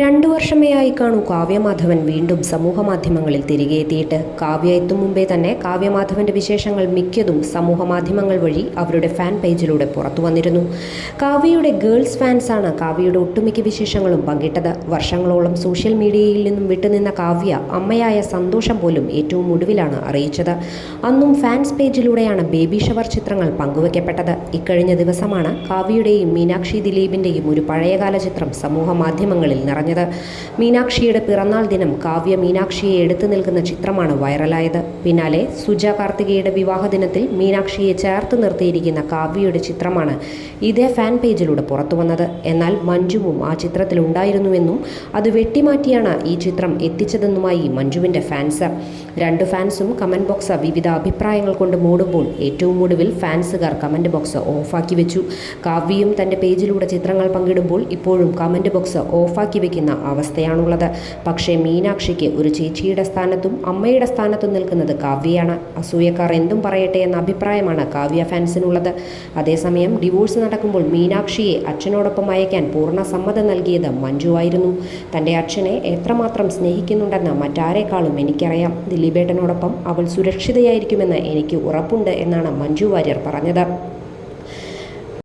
രണ്ടു വർഷമേയായി കാണൂ കാവ്യമാധവൻ വീണ്ടും സമൂഹമാധ്യമങ്ങളിൽ തിരികെ എത്തിയിട്ട്. കാവ്യ എത്തും മുമ്പേ തന്നെ കാവ്യമാധവന്റെ വിശേഷങ്ങൾ മിക്കതും സമൂഹമാധ്യമങ്ങൾ വഴി അവരുടെ ഫാൻ പേജിലൂടെ പുറത്തു വന്നിരുന്നു. കാവ്യയുടെ ഗേൾസ് ഫാൻസാണ് കാവ്യയുടെ ഒട്ടുമിക്ക വിശേഷങ്ങളും പങ്കിട്ടത്. വർഷങ്ങളോളം സോഷ്യൽ മീഡിയയിൽ നിന്നും വിട്ടുനിന്ന കാവ്യ അമ്മയായ സന്തോഷം പോലും ഏറ്റവും ഒടുവിലാണ് അറിയിച്ചത്. അന്നും ഫാൻസ് പേജിലൂടെയാണ് ബേബി ഷവർ ചിത്രങ്ങൾ പങ്കുവയ്ക്കപ്പെട്ടത് ഇക്കഴിഞ്ഞ ദിവസമാണ് കാവ്യയുടെയും മീനാക്ഷി ദിലീപിന്റെയും ഒരു പഴയകാല ചിത്രം സമൂഹ മാധ്യമങ്ങളിൽ നിറഞ്ഞത് മീനാക്ഷിയുടെ പിറന്നാൾ ദിനം കാവ്യ മീനാക്ഷിയെ എടുത്തു നിൽക്കുന്ന ചിത്രമാണ് വൈറലായത്. പിന്നാലെ സുജ കാർത്തികയുടെ വിവാഹ ദിനത്തിൽ മീനാക്ഷിയെ ചേർത്ത് നിർത്തിയിരിക്കുന്ന കാവ്യയുടെ ചിത്രമാണ് ഇതേ ഫാൻ പേജിലൂടെ പുറത്തു വന്നത്. എന്നാൽ മഞ്ജുവും ആ ചിത്രത്തിൽ ഉണ്ടായിരുന്നുവെന്നും അത് വെട്ടിമാറ്റിയാണ് ഈ ചിത്രം എത്തിച്ചതെന്നുമായി മഞ്ജുവിന്റെ ഫാൻസ്. രണ്ട് ഫാൻസും കമന്റ് ബോക്സ് വിവിധ അഭിപ്രായങ്ങൾ കൊണ്ട് മൂടുമ്പോൾ ഏറ്റവും ഒടുവിൽ ഫാൻസുകാർ കമന്റ് ബോക്സ് ഓഫാക്കി വെച്ചു. കാവ്യയും തന്റെ പേജിലൂടെ ചിത്രങ്ങൾ പങ്കിടുമ്പോൾ ഇപ്പോഴും കമന്റ് ബോക്സ് ഓഫാക്കി വെക്കുന്ന അവസ്ഥയാണുള്ളത്. പക്ഷേ മീനാക്ഷിക്ക് ഒരു ചേച്ചിയുടെ സ്ഥാനത്തും അമ്മയുടെ സ്ഥാനത്തും നിൽക്കുന്നത് കാവ്യയാണ്. അസൂയക്കാർ എന്തും പറയട്ടെ എന്ന അഭിപ്രായമാണ് കാവ്യ ഫാൻസിനുള്ളത്. അതേസമയം ഡിവോഴ്സ് നടക്കുമ്പോൾ മീനാക്ഷിയെ അച്ഛനോടൊപ്പം അയക്കാൻ പൂർണ സമ്മതം നൽകിയത് മഞ്ജു ആയിരുന്നു. തന്റെ അച്ഛനെ എത്രമാത്രം സ്നേഹിക്കുന്നുണ്ടെന്ന് മറ്റാരേക്കാളും എനിക്കറിയാം. ദിലീപേട്ടനോടൊപ്പം അവൾ സുരക്ഷിതയായിരിക്കുമെന്ന് എനിക്ക് ഉറപ്പുണ്ട് എന്നാണ് മഞ്ജു വാര്യർ പറഞ്ഞത്.